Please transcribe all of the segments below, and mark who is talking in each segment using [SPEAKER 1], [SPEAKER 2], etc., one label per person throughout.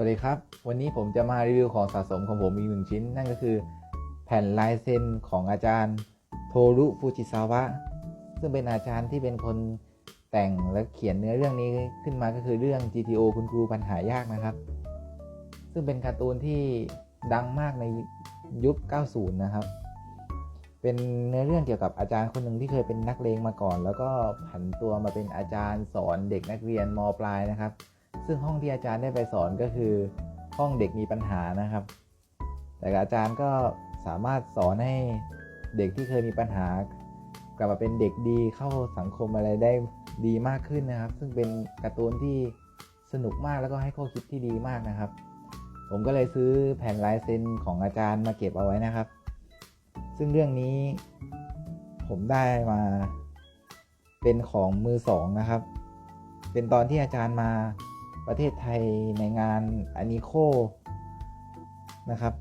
[SPEAKER 1] วัสดีครับ วันนี้ผมจะมารีวิวของสะสมของผมอีกหนึ่งชิ้น นั่นก็คือแผ่นลายเซ็นของอาจารย์โทรุฟูจิซาวะ ซึ่งเป็นอาจารย์ที่เป็นคนแต่งและเขียนเนื้อเรื่องนี้ขึ้นมาก็คือเรื่อง GTO คุณครูปัญหายากนะครับ ซึ่งเป็นการ์ตูนที่ดังมากในยุค 90 นะครับ เป็นเนื้อเรื่องเกี่ยวกับอาจารย์คนหนึ่งที่เคยเป็นนักเลงมาก่อน แล้วก็ผันตัวมาเป็นอาจารย์สอนเด็กนักเรียนมปลายนะครับ ซึ่งห้องที่อาจารย์ได้ไปสอนก็คือห้องเด็กมีปัญหานะครับ แต่อาจารย์ก็สามารถสอนให้เด็กที่เคยมีปัญหากลับมาเป็นเด็กดีเข้าสังคมอะไรได้ดีมากขึ้นนะครับ ซึ่งเป็นการ์ตูนที่สนุกมากแล้วก็ให้ข้อคิดที่ดีมากนะครับ ผมก็เลยซื้อแผ่นลายเซ็นของอาจารย์มาเก็บเอาไว้นะครับ ซึ่งเรื่องนี้ผมได้มาเป็นของมือสองนะครับ เป็นตอนที่อาจารย์มา ประเทศไทยในงานอนิโคนะครับ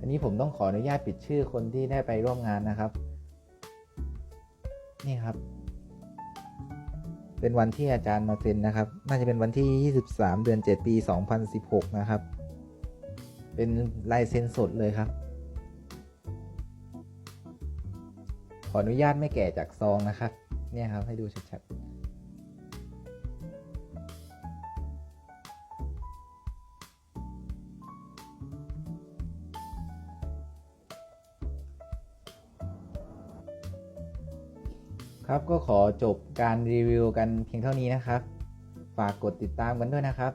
[SPEAKER 1] อันนี้ผมต้องขออนุญาตปิดชื่อคนที่ได้ไปร่วมงานนะครับ นี่ครับ เป็นวันที่อาจารย์มาเซ็นนะครับ น่าจะเป็นวันที่ 23 เดือน 7 ปี 2016 นะครับ เป็นลายเซ็นสดเลยครับ ขออนุญาตไม่แกะจากซองนะครับ เนี่ยครับ ให้ดูชัดๆ ครับก็ขอจบการรีวิวกันเพียงเท่านี้นะครับ ฝากกดติดตามกันด้วยนะครับ